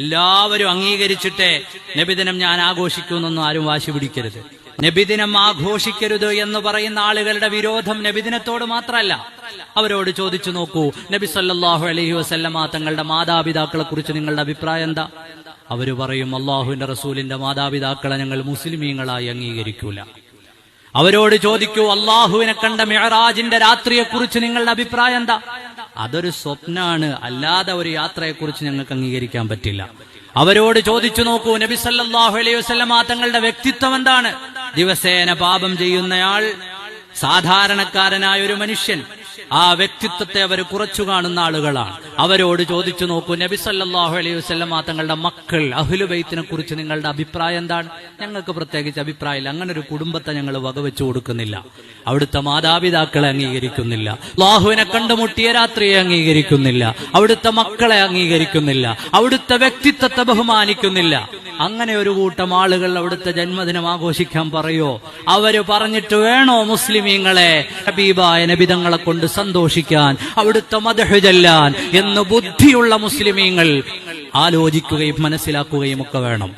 എല്ലാവരും അംഗീകരിച്ചിട്ടേ നബിദിനം ഞാൻ ആഘോഷിക്കുമെന്നൊന്നും ആരും വാശി പിടിക്കരുത്. നബിദിനം ആഘോഷിക്കരുത് എന്ന് പറയുന്ന ആളുകളുടെ വിരോധം നബിദിനത്തോട് മാത്രമല്ല അവരോട് ചോദിച്ചു നോക്കൂ നബി സല്ലാഹു അലഹി വസല്ലമ തങ്ങളുടെ മാതാപിതാക്കളെ കുറിച്ച് നിങ്ങളുടെ അഭിപ്രായം എന്താ? അവർ പറയും അള്ളാഹുവിന്റെ റസൂലിന്റെ മാതാപിതാക്കളെ ഞങ്ങൾ മുസ്ലിമീങ്ങളായി അംഗീകരിക്കൂല. അവരോട് ചോദിക്കൂ അള്ളാഹുവിനെ കണ്ട മെഹറാജിന്റെ രാത്രിയെക്കുറിച്ച് നിങ്ങളുടെ അഭിപ്രായം എന്താ? അതൊരു സ്വപ്നാണ്. അല്ലാതെ ഒരു യാത്രയെക്കുറിച്ച് ഞങ്ങൾക്ക് അംഗീകരിക്കാൻ പറ്റില്ല. അവരോട് ചോദിച്ചു നോക്കൂ നബി സല്ലാഹു അലൈഹി വസല്ലമ തങ്ങളുടെ വ്യക്തിത്വം എന്താണ്? ദിവസേന പാപം ചെയ്യുന്നയാൾ സാധാരണക്കാരനായ ഒരു മനുഷ്യൻ. ആ വ്യക്തിത്വത്തെ അവർ കുറച്ചു കാണുന്ന ആളുകളാണ്. അവരോട് ചോദിച്ചു നോക്കൂ നബി സല്ലാഹു അലൈഹി വസല്ലമ തങ്ങളുടെ മക്കൾ അഹ്ലുബൈത്തിനെ കുറിച്ച് നിങ്ങളുടെ അഭിപ്രായം എന്താണ്? ഞങ്ങൾക്ക് പ്രത്യേകിച്ച് അഭിപ്രായമില്ല. അങ്ങനെ ഒരു കുടുംബത്തെ ഞങ്ങൾ വകവെച്ചു കൊടുക്കുന്നില്ല. അവിടുത്തെ മാതാപിതാക്കളെ അംഗീകരിക്കുന്നില്ല. ലാഹുവിനെ കണ്ടുമുട്ടിയ രാത്രിയെ അംഗീകരിക്കുന്നില്ല. അവിടുത്തെ മക്കളെ അംഗീകരിക്കുന്നില്ല. അവിടുത്തെ വ്യക്തിത്വത്തെ ബഹുമാനിക്കുന്നില്ല. അങ്ങനെ ഒരു കൂട്ടം ആളുകൾ അവിടുത്തെ ജന്മദിനം ആഘോഷിക്കാൻ പറയോ? അവർ പറഞ്ഞിട്ട് വേണോ മുസ്ലിമീങ്ങളെ? ഹബീബായ നബിതങ്ങളെ കൊണ്ട് സന്തോഷിക്കാൻ അവിടുത്തെ മദഹ് എന്ന് ബുദ്ധിയുള്ള മുസ്ലിമീങ്ങൾ ആലോചിക്കുകയും മനസ്സിലാക്കുകയും ഒക്കെ വേണം.